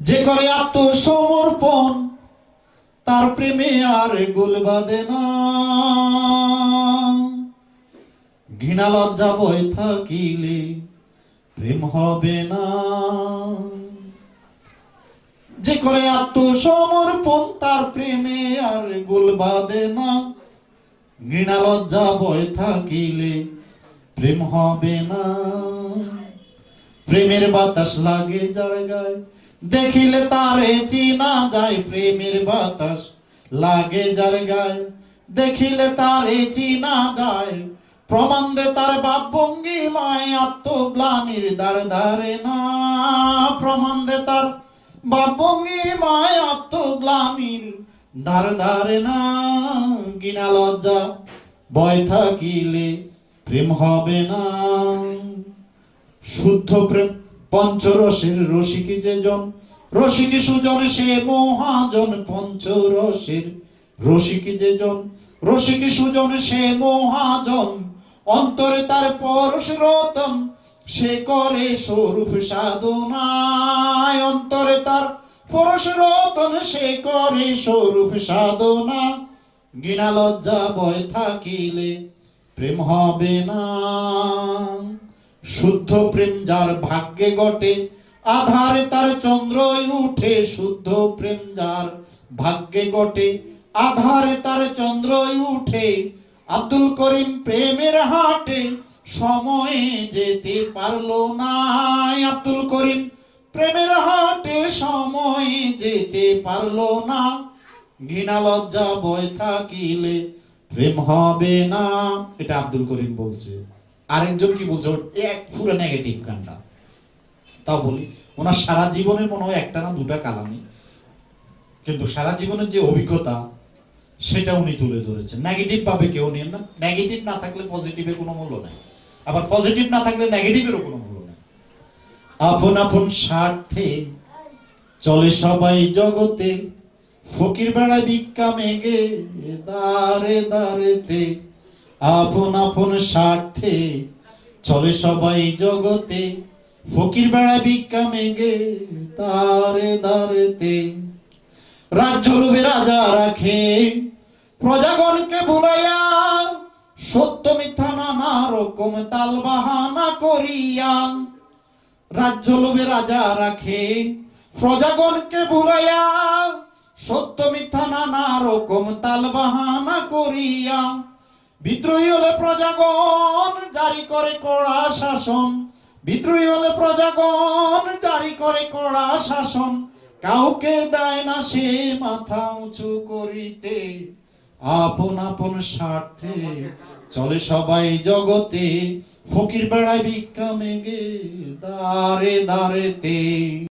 যে করে আত্মসমর্পণ, তার প্রেমে আর গোল বাঁধে না। ঘৃণা লজ্জা বই থাকিলে প্রেম হবে না। যে করে আত্মসমর্পণ, তার প্রেমে আর গোল বাঁধে না। ঘৃণা লজ্জা বই থাকিলে প্রেম হবে না। প্রেমের বাতাস লাগে যার গায়ে দেখিলে তারে চিনা যায় প্রেমের বাতাস। লাগে যার গায়ে, দেখিলে তারে চিনা যায়। প্রমাণ দে তার বাপ ভঙ্গি মায়, আত্মগ্লানির দ্বার ধারে না। প্রমাণ দে তার বাপ ভঙ্গি মায়, আত্মগ্লানির দ্বার ধারে না। গিনা লজ্জা, ভয় থাকিলে প্রেম হবে না। শুদ্ধ প্রেম পঞ্চরসের রসিকি যে জন, রসিকি সুজন সে মহাজন পঞ্চরসের রসিকি যে জন, রসিকি সুজন সে মহাজন, অন্তরে তার পরশ রতন, সে করে স্বরূপ সাধনায়। অন্তরে তার পরশ রতন, সে করে স্বরূপ সাধনা গিনা লজ্জা বয় থাকিলে প্রেম হবে না। শুদ্ধ প্রেম যার ভাগ্যে ঘটে, আধারে তার চন্দ্রই উঠে। শুদ্ধ প্রেম যার ভাগ্যে ঘটে, আধারে তার চন্দ্রই উঠে। আব্দুল করিম প্রেমের হাটে সময়ে যেতে পারল না। আব্দুল করিম প্রেমের হাটে সময়ে যেতে পারল না। ঘৃণা লজ্জা বয় থাকিলে প্রেম হবে না। এটা আব্দুল করিম বলছে। আরেকজন কি বলছে এক পুরো নেগেটিভ গানটা। তাও বলি, ওনার সারা জীবনের মনে হয় একটা না দুটা কালামি কিন্তু সারা জীবনের যে অভিজ্ঞতা, সেটা উনি তুলে ধরেছেন। নেগেটিভ ভাবে কেউ নেন না নেগেটিভ না থাকলে পজিটিভের কোনো মূল্য নেই। আবার পজিটিভ না থাকলে নেগেটিভেরও কোনো মূল্য নেই। আপন আপন স্বার্থে চলে সবাই জগতে, ফকির বেড়া ভিক্ষা মেগে দারে দারেতে। আপন আপন স্বার্থে চলে সবাই জগতে। ফকির বেড়া ভিক্ষা মেগে তারে দারেতে। রাজ্য লোভে রাজা রাখে, প্রজাগণকে ভুলাইয়া সত্য মিথ্যা নানা রকম তাল বাহানা করিয়া। রাজ্য লোভে রাজা রাখে, প্রজাগণকে ভুলাইয়া সত্য মিথ্যা নানা রকম তাল বাহানা করিয়া। বিদ্রোহী হলে প্রজাগণ জারি করে কড়া শাসন। বিদ্রোহী হলে প্রজাগণ জারি করে কড়া শাসন। কাউকে দেয় না সে মাথা উঁচু করিতে। আপন আপন স্বার্থে চলে সবাই জগতে। ফকির বেড়ায় ভিক্ষা মেগে দারে দারেতে